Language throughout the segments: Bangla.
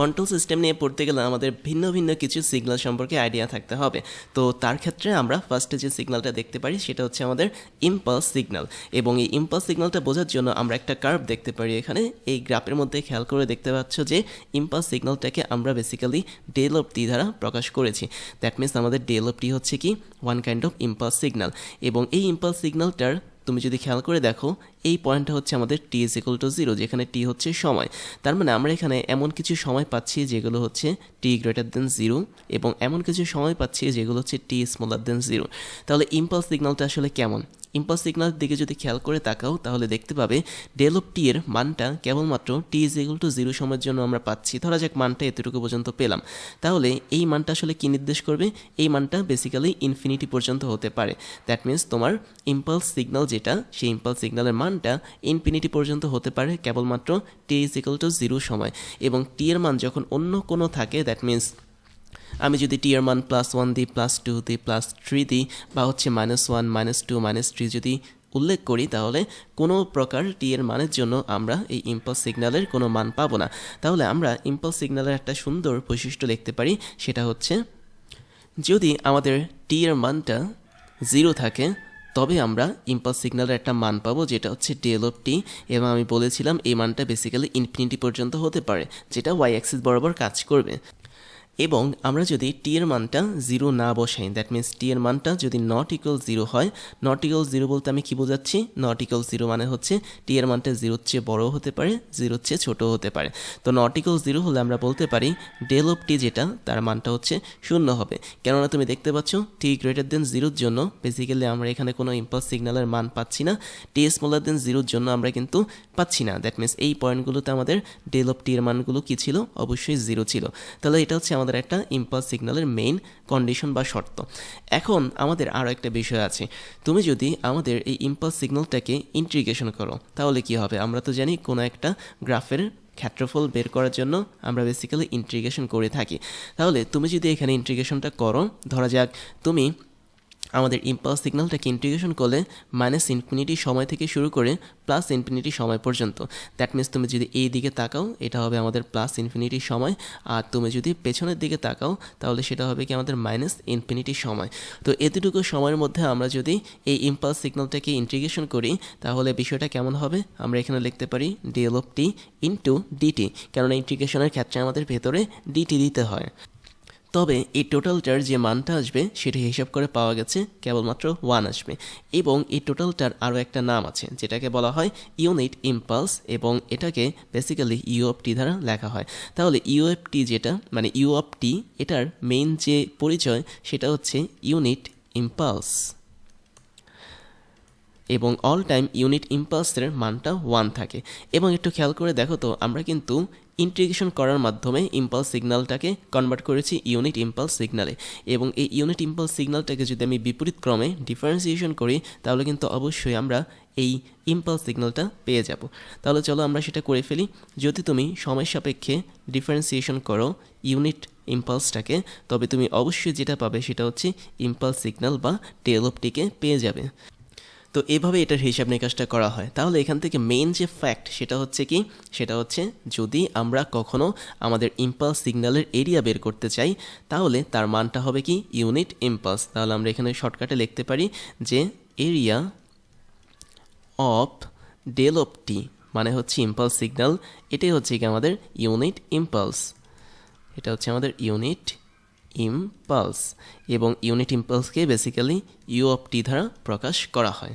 কন্ট্রোল সিস্টেম নিয়ে পড়তে গেলে আমাদের ভিন্ন ভিন্ন কিছু সিগনাল সম্পর্কে আইডিয়া থাকতে হবে। তো তার ক্ষেত্রে আমরা ফার্স্টে যে সিগন্যালটা দেখতে পারি, সেটা হচ্ছে আমাদের ইম্পালস সিগন্যাল এবং এই ইম্পালস সিগন্যালটা বোঝার জন্য আমরা একটা কার্ভ দেখতে পারি এখানে। এই গ্রাফের মধ্যে খেয়াল করে দেখতে পাচ্ছ যে ইম্পালস সিগনালটাকে আমরা বেসিক্যালি ডেল অফ টি দ্বারা প্রকাশ করেছি। দ্যাট মিনস আমাদের ডেল অফ টি হচ্ছে কি? One kind of impulse signal এবং এই ইম্পালস সিগনালটার তুমি যদি খেয়াল করে দেখো এই পয়েন্টটা হচ্ছে আমাদের t is equal to zero যেখানে টি হচ্ছে সময়। তার মানে আমরা এখানে এমন কিছু সময় পাচ্ছি যেগুলো হচ্ছে টি গ্রেটার দেন জিরো এবং এমন কিছু সময় পাচ্ছি যেগুলো হচ্ছে টি স্মলার দেন জিরো তাহলে ইম্পালস সিগন্যালটা আসলে কেমন? ইম্পালস সিগন্যালের দিকে যদি খেয়াল করে তাকাও, তাহলে দেখতে পাবে ডেল অফ টি এর মানটা কেবলমাত্র t is equal to zero সময়ের জন্য আমরা পাচ্ছি। ধরা যাক মানটা এতটুকু পর্যন্ত পেলাম। তাহলে এই মানটা আসলে কী নির্দেশ করবে? এই মানটা বেসিক্যালি ইনফিনিটি পর্যন্ত হতে পারে। দ্যাট মিন্স তোমার ইম্পালস সিগন্যাল যেটা, সেই ইম্পালস সিগন্যালের মানটা ইনফিনিটি পর্যন্ত হতে পারে কেবলমাত্র t is equal to zero সময়। এবং টি এর মান যখন অন্য কোনো থাকে দ্যাট মিন্স আমি যদি টি এর মান প্লাস ওয়ান দিই প্লাস টু দিই প্লাস থ্রি দিই, বা হচ্ছে minus one minus two minus three যদি উল্লেখ করি, তাহলে কোনো প্রকার টি এর মানের জন্য আমরা এই ইম্পালস সিগন্যালের কোনো মান পাবো না। তাহলে আমরা ইম্পালস সিগন্যালের একটা সুন্দর বৈশিষ্ট্য লিখতে পারি, সেটা হচ্ছে যদি আমাদের টি এর মানটা জিরো থাকে তবে আমরা ইম্পালস সিগন্যালের একটা মান পাবো, যেটা হচ্ছে ডেল অফ টি এবং আমি বলেছিলাম এই মানটা বেসিক্যালি ইনফিনিটি পর্যন্ত হতে পারে, যেটা ওয়াই অ্যাক্সিস বরাবর কাজ করবে। এবং আমরা যদি টি এর মানটা জিরো না বসাই দ্যাট মিন্স টি এর মানটা যদি নট ইকুয়াল জিরো হয় নট ইকুয়াল জিরো বলতে আমি কি বোঝাচ্ছি? নট ইকুয়াল জিরো মানে হচ্ছে টি এর মানটা জিরোর চেয়ে বড়ও হতে পারে জিরোর চেয়ে ছোটো হতে পারে। তো নট ইকুয়াল জিরো হলে আমরা বলতে পারি ডেল অফ টি যেটা, তার মানটা হচ্ছে শূন্য হবে। কেননা তুমি দেখতে পাচ্ছ টি গ্রেটার দেন জিরোর জন্য বেসিক্যালি আমরা এখানে কোনো ইম্পালস সিগন্যালের মান পাচ্ছি না টি স্মলার দেন জিরোর জন্য আমরা কিন্তু পাচ্ছি না। দ্যাট মিন্স এই পয়েন্টগুলোতে আমাদের ডেল অফ টি এর মানগুলো কী ছিল? অবশ্যই জিরো ছিল। তাহলে এটা হচ্ছে আমাদের একটা ইম্পালস সিগন্যালের মেইন কন্ডিশন বা শর্ত। এখন আমাদের আরও একটা বিষয় আছে। তুমি যদি আমাদের এই ইম্পালস সিগন্যালটাকে ইন্ট্রিগেশন করো, তাহলে কি হবে? আমরা তো জানি কোনো একটা গ্রাফের ক্ষেত্রফল বের করার জন্য আমরা বেসিক্যালি ইন্ট্রিগেশন করে থাকি। তাহলে তুমি যদি এখানে ইন্ট্রিগেশনটা করো, ধরা যাক তুমি আমাদের ইম্পালস সিগন্যালটাকে ইন্টিগ্রেশন করলে মাইনাস ইনফিনিটি সময় থেকে শুরু করে প্লাস ইনফিনিটি সময় পর্যন্ত। দ্যাট মিনস তুমি যদি এই দিকে তাকাও, এটা হবে আমাদের প্লাস ইনফিনিটি সময়। আর তুমি যদি পেছনের দিকে তাকাও, তাহলে সেটা হবে কি আমাদের মাইনাস ইনফিনিটি সময়। তো এতটুকু সময়ের মধ্যে আমরা যদি এই ইম্পালস সিগন্যালটাকে ইন্টিগ্রেশন করি, তাহলে বিষয়টা কেমন হবে? আমরা এখানে লিখতে পারি DL of t into dt কারণ ইন্টিগ্রেশনের ক্ষেত্রে আমাদের ভেতরে ডিটি দিতে হয়। তবে এই টোটালটার যে মানটা আসবে, সেটা হিসাব করে পাওয়া গেছে কেবলমাত্র ওয়ান আসবে। এবং এই টোটালটার আরও একটা নাম আছে, যেটাকে বলা হয় ইউনিট ইম্পালস এবং এটাকে বেসিক্যালি ইউ অফ টি দ্বারা লেখা হয়। তাহলে ইউ এফ টি যেটা মানে ইউ অফ টি এটার মেইন যে পরিচয়, সেটা হচ্ছে ইউনিট ইম্পালস এবং অল টাইম ইউনিট ইম্পালসের মানটা ওয়ান থাকে। এবং একটু খেয়াল করে দেখো তো, আমরা কিন্তু ইন্টিগ্রেশন করার মাধ্যমে ইম্পালস সিগন্যালটাকে কনভার্ট করেছি ইউনিট ইম্পালস সিগনালে এবং এই ইউনিট ইম্পালস সিগন্যালটাকে যদি আমি বিপরীত ক্রমে ডিফারেন্সিয়েশন করি, তাহলে কিন্তু অবশ্যই আমরা এই ইম্পালস সিগন্যালটা পেয়ে যাব। তাহলে চলো আমরা সেটা করে ফেলি। যদি তুমি সময় সাপেক্ষে ডিফারেন্সিয়েশন করো ইউনিট ইম্পালসটাকে তবে তুমি অবশ্যই যেটা পাবে সেটা হচ্ছে ইম্পালস সিগন্যাল বা টেল অফ টিকে পেয়ে যাবে। তো এভাবে এটার হিসাব নিকাশটা করা হয়। তাহলে এখান থেকে মেইন যে ফ্যাক্ট সেটা হচ্ছে কি? সেটা হচ্ছে যদি আমরা কখনো আমাদের ইম্পালস সিগন্যালের এরিয়া বের করতে চাই, তাহলে তার মানটা হবে কি? ইউনিট ইম্পালস তাহলে আমরা এখানে শর্টকাটে লিখতে পারি যে area of del of t মানে হচ্ছে ইম্পালস সিগন্যাল এটাই হচ্ছে কি আমাদের ইউনিট ইম্পালস এটা হচ্ছে আমাদের ইউনিট ইম্পালস এবং ইউনিট ইম্পালসকে বেসিক্যালি ইউ অফ টি দ্বারা প্রকাশ করা হয়।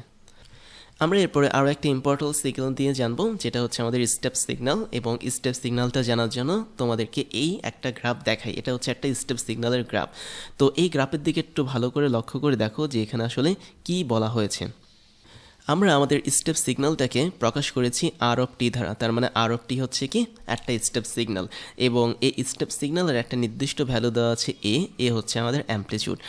আমরা এরপরে আরও একটা ইম্পর্টেন্ট সিগন্যাল দিয়ে জানব, যেটা হচ্ছে আমাদের স্টেপ সিগনাল এবং স্টেপ সিগনালটা জানার জন্য তোমাদেরকে এই একটা গ্রাফ দেখাই। এটা হচ্ছে একটা স্টেপ সিগনালের গ্রাফ তো এই গ্রাফের দিকে একটু ভালো করে লক্ষ্য করে দেখো যে এখানে আসলে কি বলা হয়েছে। আমরা আমাদের স্টেপ সিগন্যালটাকে প্রকাশ করেছি আর অফ টি দ্বারা। তার মানে আর অফ টি হচ্ছে কি? একটা স্টেপ সিগন্যাল এবং এই স্টেপ সিগন্যালের একটা নির্দিষ্ট ভ্যালু দেওয়া আছে এ এ হচ্ছে আমাদের অ্যাম্পলিচিউড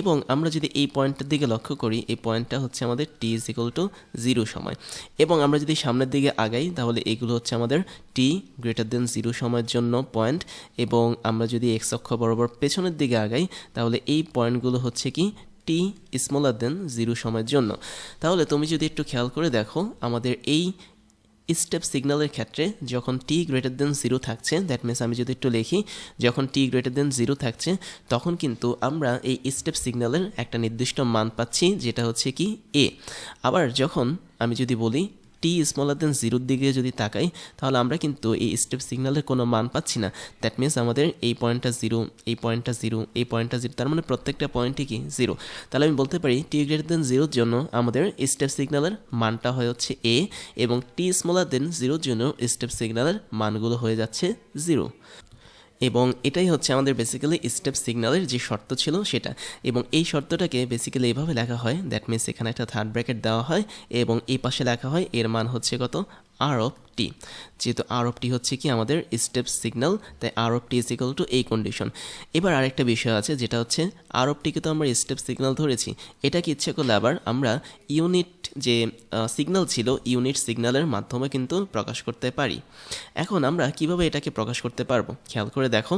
এবং আমরা যদি এই পয়েন্টটার দিকে লক্ষ্য করি, এই পয়েন্টটা হচ্ছে আমাদের t is equal to zero সময়। এবং আমরা যদি সামনের দিকে আগাই, তাহলে এগুলো হচ্ছে আমাদের টি গ্রেটার দেন জিরো সময়ের জন্য পয়েন্ট এবং আমরা যদি এক্স অক্ষ বরাবর পেছনের দিকে আগাই, তাহলে এই পয়েন্টগুলো হচ্ছে কি? টি স্মলার দেন জিরো সময়ের জন্য। তাহলে তুমি যদি একটু খেয়াল করে দেখো, আমাদের এই স্টেপ সিগন্যালের ক্ষেত্রে যখন টি গ্রেটার দেন জিরো থাকছে দ্যাট মিনস আমি যদি একটু লিখি, যখন টি গ্রেটার দেন জিরো থাকছে, তখন কিন্তু আমরা এই স্টেপ সিগন্যালের একটা নির্দিষ্ট মান পাচ্ছি, যেটা হচ্ছে কি এ আবার যখন আমি যদি বলি টি স্মলার দেন জিরোর দিকে যদি তাকাই, তাহলে আমরা কিন্তু এই স্টেপ সিগনালের কোনো মান পাচ্ছি না। দ্যাট মিনস আমাদের এই পয়েন্টটা জিরো এই পয়েন্টটা জিরো এই পয়েন্টটা জিরো তার মানে প্রত্যেকটা পয়েন্টই কি? জিরো তাহলে আমি বলতে পারি টি গ্রেটার দেন জিরোর জন্য আমাদের স্টেপ সিগন্যালের মানটা হয়ে হচ্ছে এ এবং টি স্মলার দেন জিরোর জন্য স্টেপ সিগনালের মানগুলো হয়ে যাচ্ছে জিরো এবং এটাই হচ্ছে আমাদের বেসিক্যালি স্টেপ সিগন্যালের যে শর্ত ছিল সেটা। এবং এই শর্তটাকে বেসিক্যালি এভাবে লেখা হয় দ্যাট মিনস এখানে একটা থার্ড ব্র্যাকেট দেওয়া হয় এবং এই পাশে লেখা হয়, এর মান হচ্ছে কত? আর টি যেহেতু আর অফ টি হচ্ছে কি আমাদের স্টেপ সিগন্যাল তাই r of is equal to এই কন্ডিশন এবার আরেকটা বিষয় আছে, যেটা হচ্ছে আর অফ টিকে তো আমরা স্টেপ সিগন্যাল ধরেছি। এটাকে ইচ্ছে করলে আবার আমরা ইউনিট যে সিগন্যাল ছিল ইউনিট সিগন্যালের মাধ্যমে কিন্তু প্রকাশ করতে পারি। এখন আমরা কীভাবে এটাকে প্রকাশ করতে পারব? খেয়াল করে দেখো।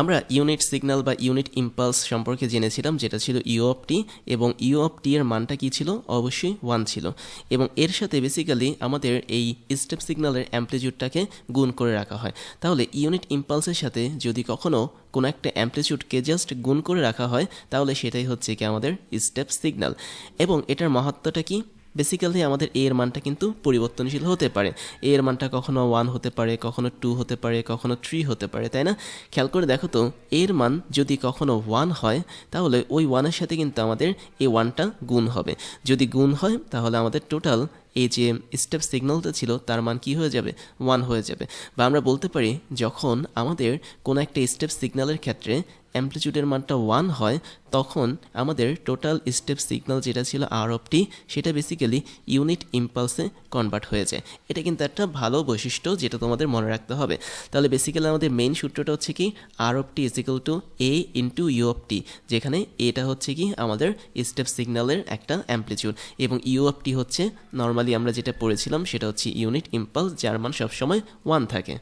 আমরা ইউনিট সিগন্যাল বা ইউনিট ইম্পালস সম্পর্কে জেনেছিলাম, যেটা ছিল ইউ অফ টি এবং ইউ অফ টি এর মানটা কী ছিল? অবশ্যই ওয়ান ছিল। এবং এর সাথে বেসিক্যালি আমাদের এই স্টেপ সিগন্যালের অ্যাম্পলিটিউডটাকে গুণ করে রাখা হয়। তাহলে ইউনিট ইম্পালসের সাথে যদি কখনও কোনো একটা অ্যাম্পলিটিউডকে জাস্ট গুণ করে রাখা হয়, তাহলে সেটাই হচ্ছে কি আমাদের স্টেপ সিগন্যাল এবং এটার মাহাত্মটা কি? বেসিক্যালি আমাদের এ এর মানটা কিন্তু পরিবর্তনশীল হতে পারে। এ এর মানটা কখনো ওয়ান হতে পারে, কখনো টু হতে পারে, কখনো থ্রি হতে পারে, তাই না? খেয়াল করে দেখো তো এর মান যদি কখনো ওয়ান হয়, তাহলে ওই ওয়ানের সাথে কিন্তু আমাদের এ ওয়ানটা গুণ হবে। যদি গুণ হয়, তাহলে আমাদের টোটাল এই যে স্টেপ সিগন্যালটা ছিল, তার মান কি হয়ে যাবে? ওয়ান হয়ে যাবে। বা আমরা বলতে পারি, যখন আমাদের কোনো একটা স্টেপ সিগন্যালের ক্ষেত্রে অ্যাম্পলিটিউডের মানটা ওয়ান হয়, তখন আমাদের টোটাল স্টেপ সিগন্যাল যেটা ছিল আর অফ টি সেটা বেসিক্যালি ইউনিট ইম্পালসে কনভার্ট হয়ে যায়। এটা কিন্তু একটা ভালো বৈশিষ্ট্য যেটা তোমাদের মনে রাখতে হবে। তাহলে বেসিক্যালি আমাদের মেইন সূত্রটা হচ্ছে কি r of t is equal to a into u of t যেখানে এটা হচ্ছে কি আমাদের স্টেপ সিগন্যালের একটা অ্যাম্পলিটিউড এবং ইউ অফ টি হচ্ছে নর্মালি আমরা যেটা পড়েছিলাম সেটা হচ্ছে ইউনিট ইম্পালস যার মান সবসময় ওয়ান থাকে।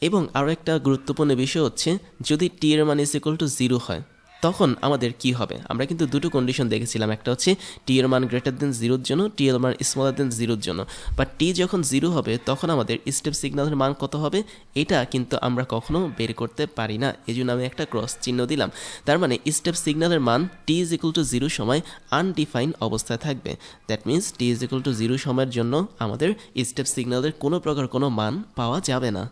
এবং আরও একটা গুরুত্বপূর্ণ বিষয় হচ্ছে, যদি টি এর মান ইজ ইকুয়াল টু জিরো হয় তখন আমাদের কি হবে? আমরা কিন্তু দুটো কন্ডিশন দেখেছিলাম। একটা হচ্ছে টি এর মান গ্রেটার দেন জিরোর জন্য টি এর মান স্মলার দেন জিরোর জন্য। বাট টি যখন জিরো হবে, তখন আমাদের স্টেপ সিগন্যালের মান কত হবে? এটা কিন্তু আমরা কখনো বের করতে পারি না। এই জন্য আমি একটা ক্রস চিহ্ন দিলাম। তার মানে স্টেপ সিগন্যালের মান t is equal to zero সময় আনডিফাইন অবস্থায় থাকবে। That means t is equal to zero সময়ের জন্য আমাদের স্টেপ সিগন্যালের কোনো প্রকার কোনো মান পাওয়া যাবে না।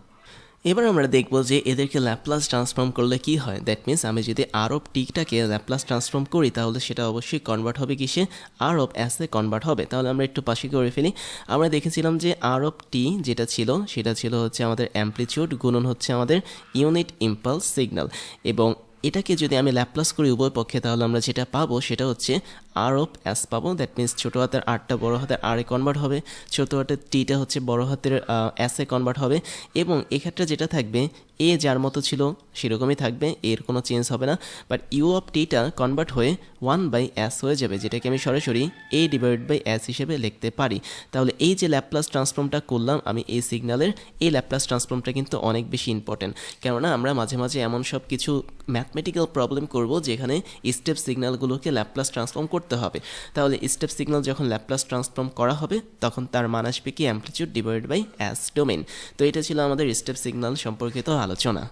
এবার আমরা দেখব যে এদেরকে ল্যাপলাস ট্রান্সফর্ম করলে কি হয়। দ্যাট মিনস আমি যদি আর অফ টিকটাকে ল্যাপলাস ট্রান্সফর্ম করি, তাহলে সেটা অবশ্যই কনভার্ট হবে কিসে? আর অফ অ্যাসে কনভার্ট হবে। তাহলে আমরা একটু পাশে করে ফেলি। আমরা দেখেছিলাম যে আর অফ টি যেটা ছিল, সেটা ছিল হচ্ছে আমাদের অ্যাম্পলিচিউড গুণন হচ্ছে আমাদের ইউনিট ইম্পালস সিগন্যাল এবং এটাকে যদি আমি ল্যাপলাস করি উভয় পক্ষে, তাহলে আমরা যেটা পাবো, সেটা হচ্ছে আর অফ অ্যাস পাবো দ্যাট মিনস ছোটো হাতের আরটা বড় হাতের আরে কনভার্ট হবে, ছোটো হাতের টিটা হচ্ছে বড় হাতের অ্যাসে কনভার্ট হবে, এবং এক্ষেত্রে যেটা থাকবে এ যার মতো ছিল সেরকমই থাকবে, এর কোনো চেঞ্জ হবে না বাট ইউ অফ টিটা কনভার্ট হয়ে ওয়ান বাই অ্যাস হয়ে যাবে, যেটাকে আমি সরাসরি এ ডিভাইড বাই অ্যাস হিসেবে লিখতে পারি। তাহলে এই যে ল্যাপলাস ট্রান্সফর্মটা করলাম, আমি এই সিগন্যালের এই ল্যাপলাস ট্রান্সফর্মটা কিন্তু অনেক বেশি ইম্পর্টেন্ট কেননা আমরা মাঝে মাঝে এমন সব কিছু ম্যাথমেটিক্যাল প্রবলেম করব, যেখানে স্টেপ সিগন্যালগুলোকে ল্যাপলাস ট্রান্সফর্ম করতে হবে। তাহলে স্টেপ সিগন্যাল যখন ল্যাপ্লাস ট্রান্সফর্ম করা হবে, তখন তার মান আসবে কি? Amplitude divide by s domain তো এটা ছিল আমাদের স্টেপ সিগন্যাল সম্পর্কিত আলোচনা।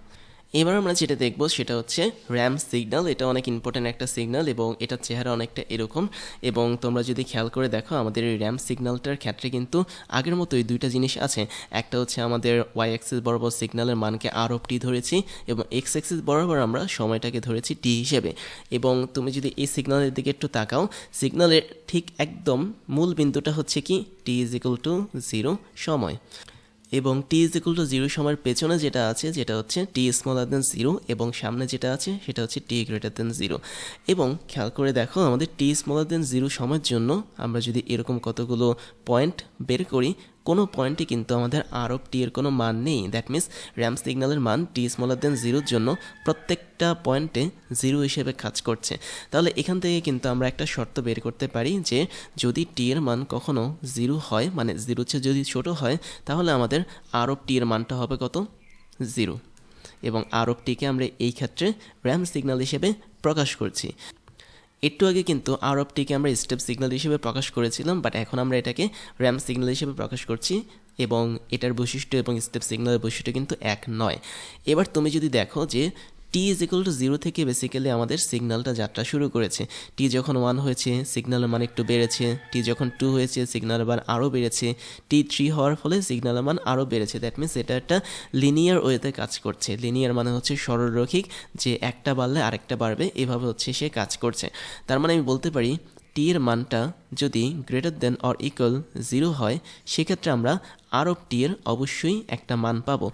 এবার আমরা যেটা দেখব সেটা হচ্ছে র্যাম সিগনাল এটা অনেক ইম্পর্ট্যান্ট একটা সিগনাল এবং এটার চেহারা অনেকটা এরকম এবং তোমরা যদি খেয়াল করে দেখো, আমাদের এই র্যাম সিগনালটার ক্ষেত্রে কিন্তু আগের মতোই দুইটা জিনিস আছে। একটা হচ্ছে আমাদের ওয়াই অ্যাক্সিস বরাবর সিগনালের মানকে আর অফ টি ধরেছি এবং এক্স অ্যাক্সিস বরাবর আমরা সময়টাকে ধরেছি টি হিসেবে। এবং তুমি যদি এই সিগন্যালের দিকে একটু তাকাও সিগনালের ঠিক একদম মূল বিন্দুটা হচ্ছে কি? T is equal to zero সময়। এবং t is equal to zero সময়ের পেছনে যেটা আছে, যেটা হচ্ছে টি স্মলার দেন জিরো এবং সামনে যেটা আছে, সেটা হচ্ছে টি গ্রেটার দেন জিরো এবং খেয়াল করে দেখো, আমাদের টি স্মলার দেন জিরো সময়ের জন্য আমরা যদি এরকম কতগুলো পয়েন্ট বের করি কোনো পয়েন্টে কিন্তু আমাদের আর অফ টি এর কোনো মান নেই। দ্যাট মিনস র্যাম সিগন্যালের মান টি স্মলার দেন জিরোর জন্য প্রত্যেকটা পয়েন্টে জিরো হিসেবে কাজ করছে। তাহলে এখান থেকে কিন্তু আমরা একটা শর্ত বের করতে পারি যে, যদি টি এর মান কখনো জিরো হয় মানে জিরো চেয়ে যদি ছোট হয়, তাহলে আমাদের আর অফ টি এর মানটা হবে কত? জিরো এবং আর অফ টিকে আমরা এই ক্ষেত্রে র্যাম সিগন্যাল হিসেবে প্রকাশ করছি। একটু আগে কিন্তু আর অফটিকে আমরা স্টেপ সিগন্যাল হিসেবে প্রকাশ করেছিলাম বাট এখন আমরা এটাকে র্যাম সিগন্যাল হিসেবে প্রকাশ করছি এবং এটার বৈশিষ্ট্য এবং স্টেপ সিগন্যালের বৈশিষ্ট্য কিন্তু এক নয়। এবার তুমি যদি দেখো যে t is equal to zero থেকে বেসিক্যালি আমাদের সিগন্যালটা যাত্রা শুরু করেছে। টি যখন ওয়ান হয়েছে সিগন্যালের মান একটু বেড়েছে। টি যখন টু হয়েছে সিগন্যালের মান আরও বেড়েছে। টি থ্রি হওয়ার ফলে সিগনালের মান আরও বেড়েছে। দ্যাট মিনস এটা একটা লিনিয়ার ওয়েতে কাজ করছে। লিনিয়ার মানে হচ্ছে সরলরৈখিক, যে একটা বাড়লে আরেকটা বাড়বে। এভাবে হচ্ছে সে কাজ করছে। তার মানে আমি বলতে পারি টি এর মানটা যদি greater than or equal zero হয়, সেক্ষেত্রে আমরা আর অফ টি এর অবশ্যই একটা মান পাবো।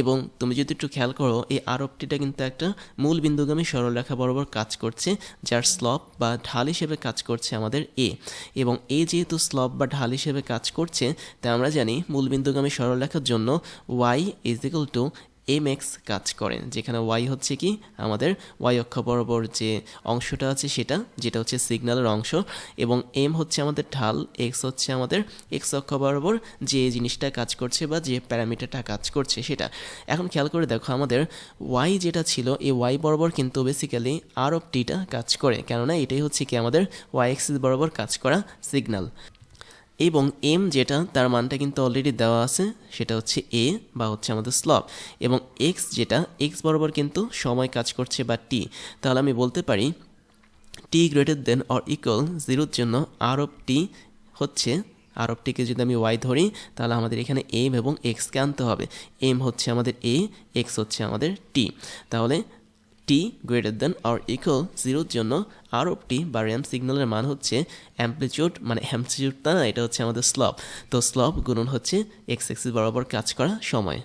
এবং তুমি যদি একটু খেয়াল করো, এই আর অফ টিটা কিন্তু একটা মূল বিন্দুগামী সরলরেখা বরাবর কাজ করছে, যার স্লপ বা ঢাল হিসেবে কাজ করছে আমাদের এ এবং এ যেহেতু স্লপ বা ঢাল হিসেবে কাজ করছে, তাই আমরা জানি মূল বিন্দুগামী সরলরেখার জন্য y is equal to m x কাজ করেন, যেখানে ওয়াই হচ্ছে কি আমাদের ওয়াই অক্ষ বরাবর যে অংশটা আছে সেটা, যেটা হচ্ছে সিগন্যালের অংশ, এবং এম হচ্ছে আমাদের ঢাল এক্স হচ্ছে আমাদের এক্স অক্ষ বরাবর যে জিনিসটা কাজ করছে বা যে প্যারামিটারটা কাজ করছে সেটা। এখন খেয়াল করে দেখো আমাদের ওয়াই যেটা ছিল, এই ওয়াই বরাবর কিন্তু বেসিক্যালি আর অফ টিটা কাজ করে, কেননা এটাই হচ্ছে কি আমাদের ওয়াই এক্সিস বরাবর কাজ করা সিগন্যাল এবং এম যেটা, তার মানটা কিন্তু অলরেডি দেওয়া আছে, সেটা হচ্ছে এ বা হচ্ছে আমাদের স্লপ এবং এক্স যেটা এক্স বরাবর কিন্তু সময় কাজ করছে বা টি তাহলে আমি বলতে পারি t greater than or equal জিরোর জন্য আর অফ টি হচ্ছে আর অফ টিকে যদি আমি ওয়াই ধরি, তাহলে আমাদের এখানে এম এবং এক্সকে আনতে হবে। এম হচ্ছে আমাদের এ এক্স হচ্ছে আমাদের টি তাহলে t greater than or equal জিরোর জন্য আর অফ বা র্যাম সিগন্যালের মান হচ্ছে অ্যাম্পলিচিউড মানে অ্যাম্পলিচিউড না, এটা হচ্ছে আমাদের স্লপ তো স্লপ গুণন হচ্ছে এক্স এক্সিস বরাবর কাজ করা সময়।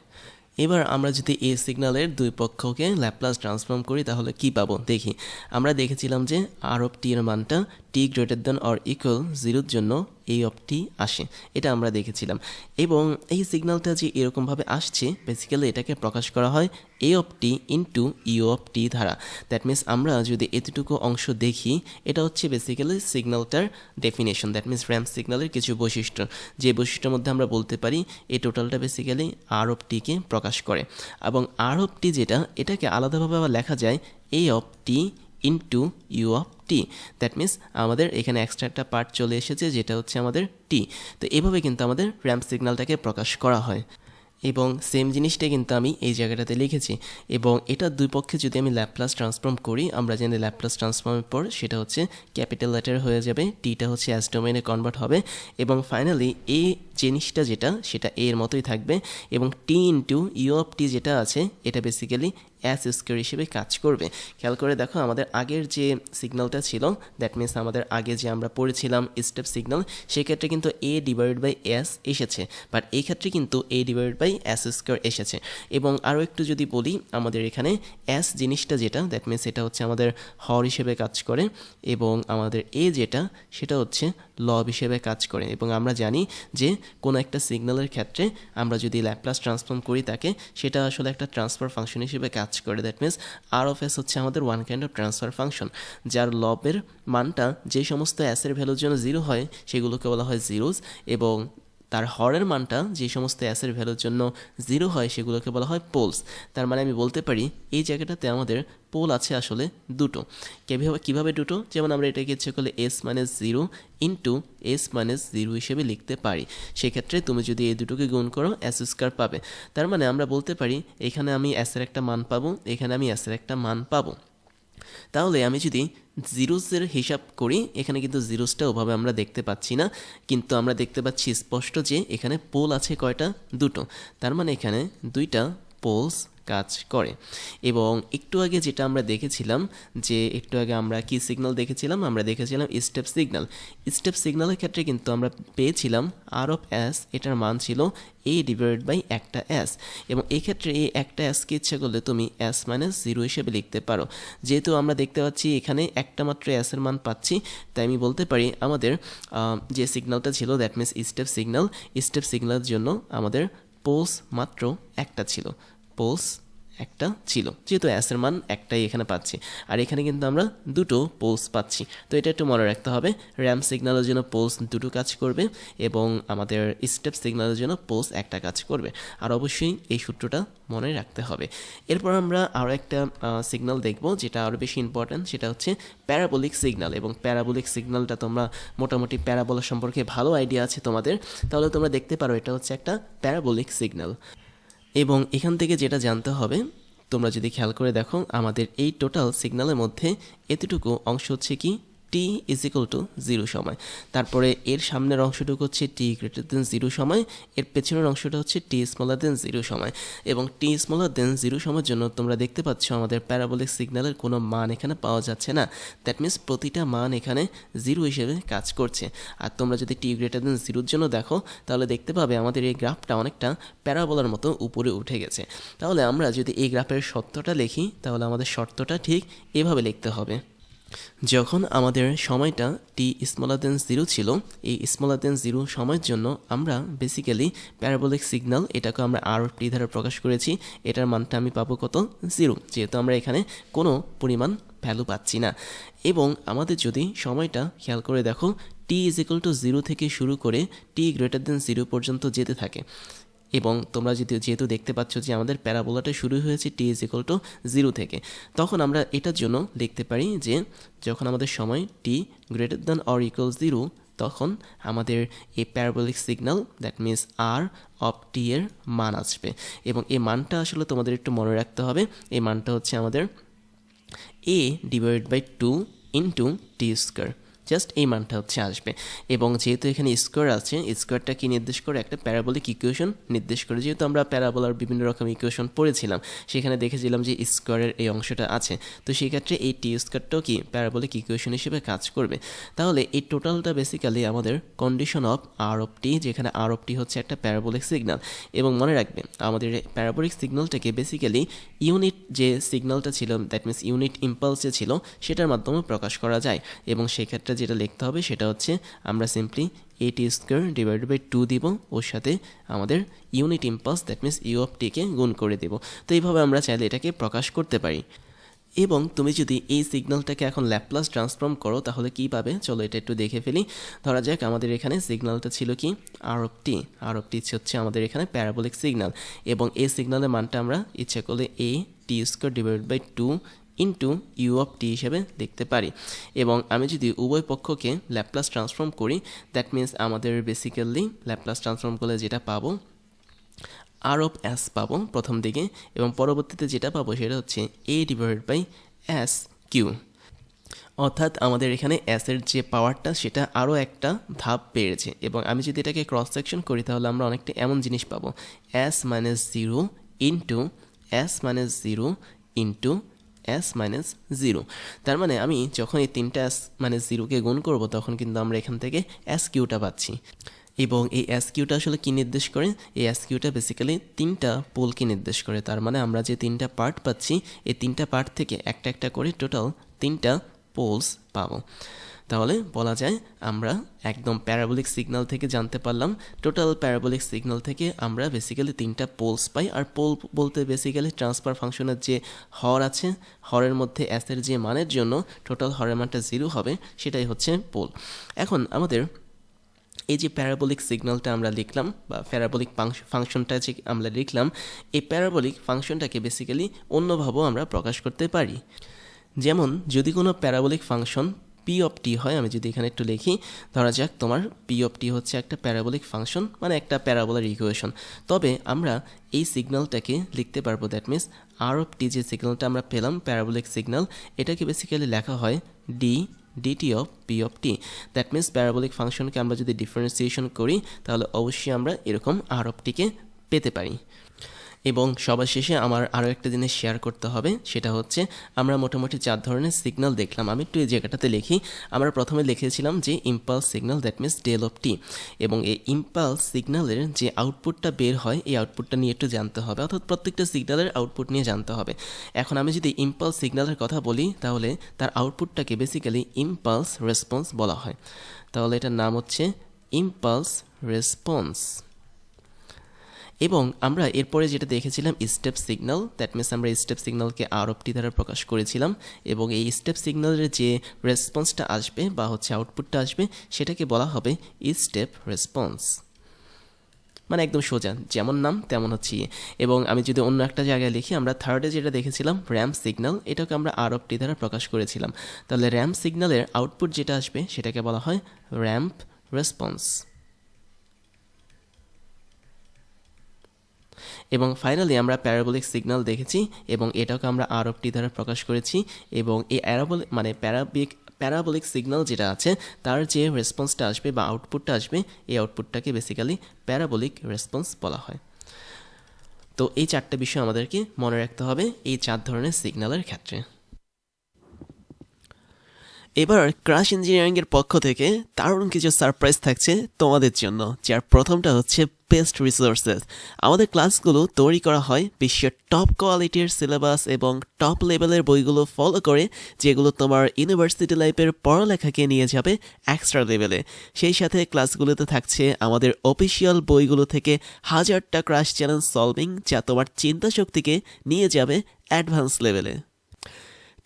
এবার আমরা যদি এই সিগন্যালের দুই পক্ষকে ল্যাপ্লাস ট্রান্সফর্ম করি, তাহলে কি পাবো? দেখি। আমরা দেখেছিলাম যে আর অফ টি এর মানটা t greater than or equal জিরোর জন্য এই অফ টি আসে। এটা আমরা দেখেছিলাম। এবং এই সিগন্যালটা যে এরকমভাবে আসছে বেসিক্যালি এটাকে প্রকাশ করা হয় a of t into u of t ধারা। দ্যাট মিন্স আমরা যদি এতটুকু অংশ দেখি, এটা হচ্ছে বেসিক্যালি সিগন্যালটার ডেফিনেশন দ্যাট মিন্স র্যাম সিগন্যালের কিছু বৈশিষ্ট্য। যে বৈশিষ্ট্যের মধ্যে আমরা বলতে পারি, এই টোটালটা বেসিক্যালি আর অফ টিকে প্রকাশ করে। এবং আর অফ টি যেটা, এটাকে আলাদাভাবে আবার লেখা যায় a of t into u of t that means আমাদের এখানে এক্সট্রা একটা পার্ট চলে এসেছে, যেটা হচ্ছে আমাদের টি তো এভাবে কিন্তু আমাদের র্যাম্প সিগন্যালটাকে প্রকাশ করা হয়। এবং সেম জিনিসটা কিন্তু আমি এই জায়গাটাতে লিখেছি। এবং এটা দুই পক্ষে যদি আমি ল্যাপ্লাস ট্রান্সফর্ম করি, আমরা জানি ল্যাপ্লাস ট্রান্সফর্মের পর সেটা হচ্ছে ক্যাপিটাল লেটার হয়ে যাবে টিটা হচ্ছে অ্যাস ডোমেনে কনভার্ট হবে। এবং ফাইনালি এ জিনিসটা যেটা, সেটা এর মতোই থাকবে। এবং t into u of t যেটা আছে, এটা বেসিক্যালি অ্যাস স্কোয়ার হিসেবে কাজ করবে। খেয়াল করে দেখো, আমাদের আগের যে সিগন্যালটা ছিল দ্যাট মিনস আমাদের আগে যে আমরা পড়েছিলাম স্টেপ সিগন্যাল সেক্ষেত্রে কিন্তু এ ডিভাইড বাই এস এসেছে। বাট এই ক্ষেত্রে কিন্তু a divide by s square এসেছে। এবং আরও একটু যদি বলি, আমাদের এখানে এস জিনিসটা যেটা দ্যাট মিনস এটা হচ্ছে আমাদের হর হিসেবে কাজ করে। এবং আমাদের এ যেটা, সেটা হচ্ছে লব হিসেবে কাজ করে এবং আমরা জানি যে কোনো একটা সিগন্যালের ক্ষেত্রে আমরা যদি ল্যাপ্লাস ট্রান্সফর্ম করি তাকে, সেটা আসলে একটা ট্রান্সফার ফাংশন হিসেবে কাজ করে। That means r of s হচ্ছে আমাদের one kind of transfer function যার লবের মানটা যে সমস্ত অ্যাসের ভ্যালুর জন্য জিরো হয়, সেগুলোকে বলা হয় জিরোজ এবং তার হরের মানটা যে সমস্ত অ্যাসের ভ্যালুর জন্য জিরো হয় সেগুলোকে বলা হয় পোলস। তার মানে আমি বলতে পারি এই জায়গাটাতে আমাদের পোল আছে আসলে দুটো। কীভাবে কীভাবে দুটো? যেমন আমরা এটাকে ইচ্ছে করলে s minus zero into s minus zero হিসেবে লিখতে পারি। সেক্ষেত্রে তুমি যদি এই দুটোকে গুণ করো, এস স্কোয়ার পাবে। তার মানে আমরা বলতে পারি, এখানে আমি অ্যাসের একটা মান পাবো, এখানে আমি অ্যাসের একটা মান পাবো। তাহলে আমি যদি জিরোসের হিসাব করি, এখানে কিন্তু জিরোসটা ওভাবে আমরা দেখতে পাচ্ছি না, কিন্তু আমরা দেখতে পাচ্ছি স্পষ্ট যে এখানে পোল আছে কয়টা? দুটো। তার মানে এখানে দুইটা পোলস কাজ করে। এবং একটু আগে যেটা আমরা দেখেছিলাম যে একটু আগে আমরা কি সিগন্যাল দেখেছিলাম? আমরা দেখেছিলাম স্টেপ সিগন্যাল স্টেপ সিগন্যালের ক্ষেত্রে কিন্তু আমরা পেয়েছিলাম আর অফ এস এটার মান ছিল এ ডিভাইড বাই একটা এস এবং এক্ষেত্রে এই একটা এসকে ইচ্ছে করলে তুমি এস মাইনাস জিরো হিসেবে লিখতে পারো। যেহেতু আমরা দেখতে পাচ্ছি এখানে একটা মাত্র এসের মান পাচ্ছি, তাই আমি বলতে পারি আমাদের যে সিগন্যালটা ছিল that means step signal step সিগন্যালের জন্য আমাদের পোলস মাত্র একটা ছিল। পোলস একটা ছিল। যেহেতু অ্যাসের মান একটাই এখানে পাচ্ছি। আর এখানে কিন্তু আমরা দুটো পোলস পাচ্ছি। তো এটা একটু মনে রাখতে হবে র্যাম সিগন্যালের জন্য পোলস দুটো কাজ করবে এবং আমাদের স্টেপ সিগন্যালের জন্য পোলস একটা কাজ করবে। আর অবশ্যই এই সূত্রটা মনে রাখতে হবে। এরপর আমরা আরও একটা সিগন্যাল দেখব যেটা আরও বেশি ইম্পর্ট্যান্ট সেটা হচ্ছে প্যারাবোলিক সিগন্যাল এবং প্যারাবোলিক সিগন্যালটা তোমরা মোটামুটি প্যারাবোলা সম্পর্কে ভালো আইডিয়া আছে তোমাদের। তাহলে তোমরা দেখতে পারো এটা হচ্ছে একটা প্যারাবোলিক সিগন্যাল এবং এখান থেকে যেটা জানতে হবে, তোমরা যদি খেয়াল করে দেখো, আমাদের এই টোটাল সিগন্যালের মধ্যে এতটুকু অংশ হচ্ছে কি? T is equal to zero সময়। তারপরে এর সামনের অংশটুকু হচ্ছে টি গ্রেটার দেন জিরো সময়, এর পেছনের অংশটা হচ্ছে টি স্মলার দেন জিরো সময়। এবং টি স্মলার দেন জিরো সময়ের জন্য তোমরা দেখতে পাচ্ছ আমাদের প্যারাবোলিক সিগন্যালের কোনো মান এখানে পাওয়া যাচ্ছে না। দ্যাট মিন্স প্রতিটা মান এখানে জিরো হিসেবে কাজ করছে। আর তোমরা যদি টি গ্রেটার দেন জিরোর জন্য দেখো, তাহলে দেখতে পাবে আমাদের এই গ্রাফটা অনেকটা প্যারাবোলার মতো উপরে উঠে গেছে। তাহলে আমরা যদি এই গ্রাফের সত্যটা লিখি, তাহলে আমাদের শর্তটা ঠিক এভাবে লিখতে হবে। যখন আমাদের সময়টা টি স্মলার দেন জিরো ছিল, এই স্মলার দেন জিরো সময়ের জন্য আমরা বেসিক্যালি প্যারাবোলিক সিগন্যাল এটাকে আমরা আর টি দ্বারা প্রকাশ করেছি, এটার মানটা আমি পাবো কত? জিরো যেহেতু আমরা এখানে কোনো পরিমাণ ভ্যালু পাচ্ছি না। এবং আমাদের যদি সময়টা খেয়াল করে দেখো t is equal to zero থেকে শুরু করে টি গ্রেটার দেন জিরো পর্যন্ত যেতে থাকে। এবং তোমরা যদি যেহেতু দেখতে পাচ্ছ যে আমাদের প্যারাবোলাটা শুরু হয়েছে t is equal to zero থেকে, তখন আমরা এটার জন্য লিখতে পারি যে যখন আমাদের সময় t greater than or equal zero তখন আমাদের এই parabolic signal that means r of t এর মান আসবে। এবং এই মানটা আসলে তোমাদের একটু মনে রাখতে হবে, এই মানটা হচ্ছে আমাদের a divide by two into t square just এই মানটা হচ্ছে আসবে। এবং যেহেতু এখানে স্কোয়ার আছে স্কোয়ারটা কি নির্দেশ করে একটা প্যারাবলিক ইকুয়েশন নির্দেশ করে। যেহেতু আমরা প্যারাবোলার বিভিন্ন রকম ইকুয়েশন পড়েছিলাম, সেখানে দেখেছিলাম যে স্কোয়ারের এই অংশটা আছে। তো সেই ক্ষেত্রে এই টি স্কোয়ারটাও কি প্যারাবলিক ইকুয়েশন হিসেবে কাজ করবে? তাহলে এই টোটালটা বেসিক্যালি আমাদের condition of r of t যেখানে আর অফ টি হচ্ছে একটা প্যারাবলিক সিগনাল এবং মনে রাখবে, আমাদের প্যারাবোলিক সিগন্যালটাকে বেসিক্যালি ইউনিট যে সিগনালটা ছিল দ্যাট মিনস ইউনিট ইম্পালস ছিল, সেটার মাধ্যমে প্রকাশ করা যায়। এবং সেক্ষেত্রে যেটা লিখতে হবে সেটা হচ্ছে আমরা সিম্পলি এটি স্কোয়ার ডিভাইড বাই টু দিব। ওর সাথে আমাদের unit impulse that means u of টিকে গুণ করে দেব। তো এইভাবে আমরা চাইলে এটাকে প্রকাশ করতে পারি। এবং তুমি যদি এই সিগন্যালটাকে এখন ল্যাপলাস ট্রান্সফর্ম করো, তাহলে কি পাবে? চলো এটা একটু দেখে ফেলি। ধরা যাক আমাদের এখানে সিগন্যালটা ছিল কি? R of T R of t হচ্ছে আমাদের এখানে প্যারাবোলিক সিগন্যাল এবং এই সিগন্যালের মানটা আমরা ইচ্ছে করলে a t square divide by two into u of t হিসেবে দেখতে পারি। এবং আমি যদি উভয় পক্ষকে ল্যাপলাস ট্রান্সফর্ম করি দ্যাট মিন্স আমাদের বেসিক্যালি ল্যাপলাস ট্রান্সফর্ম করলে যেটা পাবো আর অফ এস পাবো প্রথম দিকে, এবং পরবর্তীতে যেটা পাবো সেটা হচ্ছে a divide by s cube অর্থাৎ আমাদের এখানে অ্যাসের যে পাওয়ারটা সেটা আরও একটা ধাপ বেড়েছে এবং আমি যদি এটাকে ক্রস সেকশন করি, তাহলে আমরা অনেকটা এমন জিনিস পাবো। S minus zero into s minus zero into s minus zero তার মানে আমি যখন এই তিনটা এস মাইনাস জিরোকে গুণ করব, তখন কিন্তু আমরা এখান থেকে এস কিউটা পাচ্ছি। এবং এই অ্যাস কিউটা আসলে কী নির্দেশ করে? এই অ্যাস কিউটা বেসিক্যালি তিনটা পোলকে নির্দেশ করে। তার মানে আমরা যে তিনটা পার্ট পাচ্ছি, এই তিনটা পার্ট থেকে একটা একটা করে টোটাল তিনটা পোলস পাবো। তাহলে বলা যায় আমরা একদম প্যারাবোলিক সিগনাল থেকে জানতে পারলাম। টোটাল প্যারাবোলিক সিগনাল থেকে আমরা বেসিক্যালি তিনটা পোলস পাই। আর পোল বলতে বেসিক্যালি ট্রান্সফার ফাংশনের যে হর আছে, হরের মধ্যে অ্যাসের যে মানের জন্য টোটাল হরের মানটা জিরো হবে, সেটাই হচ্ছে পোল এখন আমাদের এই যে প্যারাবোলিক সিগন্যালটা আমরা লিখলাম বা প্যারাবোলিক ফাংশনটা যে আমরা লিখলাম, এই প্যারাবোলিক ফাংশনটাকে বেসিক্যালি অন্যভাবেও আমরা প্রকাশ করতে পারি। যেমন যদি কোনো parabolic function p of t হয়, আমি যদি এখানে একটু লিখি, ধরা যাক তোমার পি অফ টি হচ্ছে একটা প্যারাবোলিক ফাংশন মানে একটা প্যারাবোলার ইকুয়েশন তবে আমরা এই সিগন্যালটাকে লিখতে পারব that means r of t যে সিগন্যালটা আমরা পেলাম প্যারাবোলিক সিগন্যাল এটাকে বেসিক্যালি লেখা হয় d dt of p of t that means parabolic ফাংশনকে আমরা যদি ডিফারেন্সিয়েশন করি, তাহলে অবশ্যই আমরা এরকম আর অফ টিকে পেতে পারি। এবং সবার শেষে আমার আরও একটা জিনিস শেয়ার করতে হবে, সেটা হচ্ছে আমরা মোটামুটি চার ধরনের সিগন্যাল দেখলাম। আমি একটু এই জায়গাটাতে লিখি। আমরা প্রথমে লিখেছিলাম যে impulse signal that means del of t এবং এই ইম্পালস সিগন্যালের যে আউটপুটটা বের হয়, এই আউটপুটটা নিয়ে একটু জানতে হবে। অর্থাৎ প্রত্যেকটা সিগন্যালের আউটপুট নিয়ে জানতে হবে। এখন আমি যদি ইম্পালস সিগন্যালের কথা বলি, তাহলে তার আউটপুটটাকে বেসিক্যালি ইম্পালস রেসপন্স বলা হয়। তাহলে এটার নাম হচ্ছে ইম্পালস রেসপন্স এবং আমরা এরপরে যেটা দেখেছিলাম স্টেপ সিগন্যাল দ্যাট মিনস আমরা স্টেপ সিগন্যালকে আরবটি দ্বারা প্রকাশ করেছিলাম এবং এই স্টেপ সিগন্যালের যে রেসপন্সটা আসবে বা হচ্ছে আউটপুটটা আসবে, সেটাকে বলা হবে স্টেপ রেসপন্স মানে একদম সোজা, যেমন নাম তেমন হচ্ছে ইয়ে। এবং আমি যদি অন্য একটা জায়গায় লিখি, আমরা থার্ডে যেটা দেখেছিলাম র্যাম সিগন্যাল এটাকে আমরা আরবটি দ্বারা প্রকাশ করেছিলাম। তাহলে র্যাম সিগন্যালের আউটপুট যেটা আসবে, সেটাকে বলা হয় র্যাম্প রেসপন্স এবং ফাইনালি আমরা প্যারাবোলিক সিগন্যাল দেখেছি এবং এটাকে আমরা আরবটি দ্বারা প্রকাশ করেছি এবং এই অ্যারাবলিক মানে প্যারাবিক প্যারাবোলিক সিগন্যাল যেটা আছে, তার যে রেসপন্সটা আসবে বা আউটপুটটা আসবে, এই আউটপুটটাকে বেসিক্যালি প্যারাবোলিক রেসপন্স বলা হয়। তো এই চারটে বিষয় আমাদেরকে মনে রাখতে হবে এই চার ধরনের সিগন্যালের ক্ষেত্রে। এবার ক্রাশ ইঞ্জিনিয়ারিংয়ের পক্ষ থেকে দারুণ কিছু সারপ্রাইজ থাকছে তোমাদের জন্য, যার প্রথমটা হচ্ছে বেস্ট রিসোর্সেস আমাদের ক্লাসগুলো তৈরি করা হয় বিশ্বের টপ কোয়ালিটির সিলেবাস এবং টপ লেভেলের বইগুলো ফলো করে, যেগুলো তোমার ইউনিভার্সিটি লাইফের পড়ালেখাকে নিয়ে যাবে এক্সট্রা লেভেলে সেই সাথে ক্লাসগুলোতে থাকছে আমাদের অফিসিয়াল বইগুলো থেকে হাজারটা ক্রাশ চ্যালেঞ্জ সলভিং যা তোমার চিন্তা শক্তিকে নিয়ে যাবে অ্যাডভান্স লেভেলে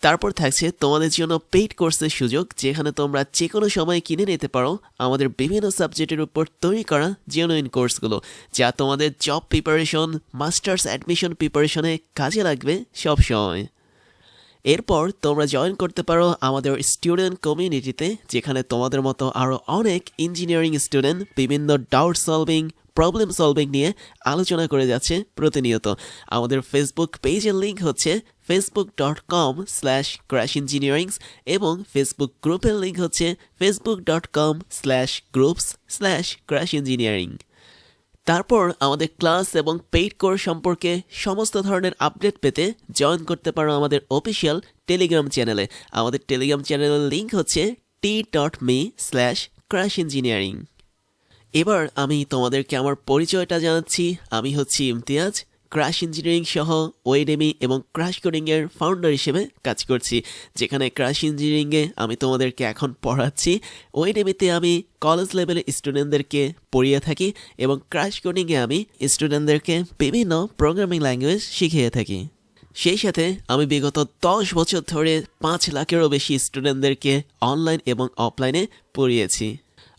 তারপর থাকছে তোমাদের জন্য পেইড কোর্সের সুযোগ, যেখানে তোমরা যে কোনো সময় কিনে নিতে পারো আমাদের বিভিন্ন সাবজেক্টের উপর তৈরি করা জেনুইন কোর্সগুলো যা তোমাদের জব প্রিপারেশন মাস্টার্স অ্যাডমিশন প্রিপারেশনে কাজে লাগবে সব সময় এরপর তোমরা জয়েন করতে পারো আমাদের স্টুডেন্ট কমিউনিটিতে যেখানে তোমাদের মতো আরও অনেক ইঞ্জিনিয়ারিং স্টুডেন্ট বিভিন্ন ডাউট সলভিং প্রবলেম সলভিং নিয়ে আলোচনা করে যাচ্ছে প্রতিনিয়ত। আমাদের ফেসবুক পেজের লিঙ্ক হচ্ছে Facebook dot com slash crash engineerings এবং ফেসবুক গ্রুপের লিঙ্ক হচ্ছে Facebook dot com slash groups slash crash engineering তারপর আমাদের ক্লাস এবং পেইড কোর্স সম্পর্কে সমস্ত ধরনের আপডেট পেতে জয়েন করতে পারো আমাদের অফিসিয়াল টেলিগ্রাম চ্যানেলে আমাদের টেলিগ্রাম চ্যানেলের লিঙ্ক হচ্ছে t dot me slash crash engineering এবার আমি তোমাদেরকে আমার পরিচয়টা জানাচ্ছি। আমি হচ্ছি ইমতিয়াজ ক্রাশ ইঞ্জিনিয়ারিং সহ ওয়েডেমি এবং ক্রাশ কোডিংয়ের ফাউন্ডার হিসেবে কাজ করছি। যেখানে ক্রাশ ইঞ্জিনিয়ারিংয়ে আমি তোমাদেরকে এখন পড়াচ্ছি। ওয়েডেমিতে আমি কলেজ লেভেলের স্টুডেন্টদেরকে পড়িয়ে থাকি এবং ক্রাশ কোডিংয়ে আমি স্টুডেন্টদেরকে বিভিন্ন প্রোগ্রামিং ল্যাঙ্গুয়েজ শিখিয়ে থাকি। সেই সাথে আমি বিগত দশ বছর ধরে পাঁচ লাখেরও বেশি স্টুডেন্টদেরকে অনলাইন এবং অফলাইনে পড়িয়েছি।